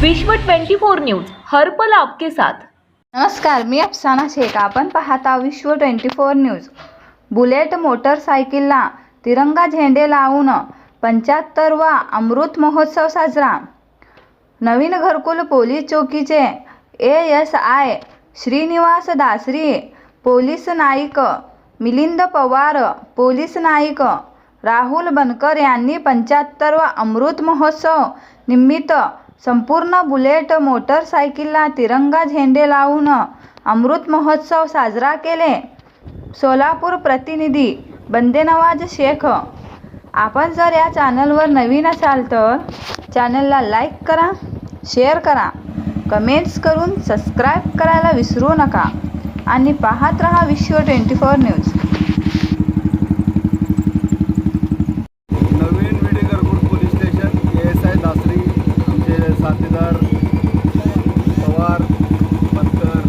विश्व 24 न्यूज हर्पल आपके साथ. नमस्कार मी अफसाना शेख. आपण पाहता Vishwa twenty four news. Bullet मोटरसायकलला तिरंगा झेंडे लावून पंच्याहत्तरवा अमृत महोत्सव साजरा. नवीन घरकुल police चौकीचे A S I Shrinivas Dasari police Naik Milind Pawar police Naik Rahul Bankar यांनी पंच्याहत्तरवा अमृत महोत्सव निमित्त संपूर्ण बुलेट मोटरसायकलला तिरंगा झेंडे लावून अमृत महोत्सव साजरा केले. सोलापूर प्रतिनिधी बंदेनवाज शेख. आपण जर या चॅनलवर नवीन असाल तर चॅनलला लाईक करा शेअर करा कमेंट्स करून सबस्क्राईब करायला विसरू नका. आणि पाहत रहा विश्व ट्वेंटी फोर न्यूज नवीन विडी गरगुड police station A S I Dasari आमचे साथीदार पवार बनकर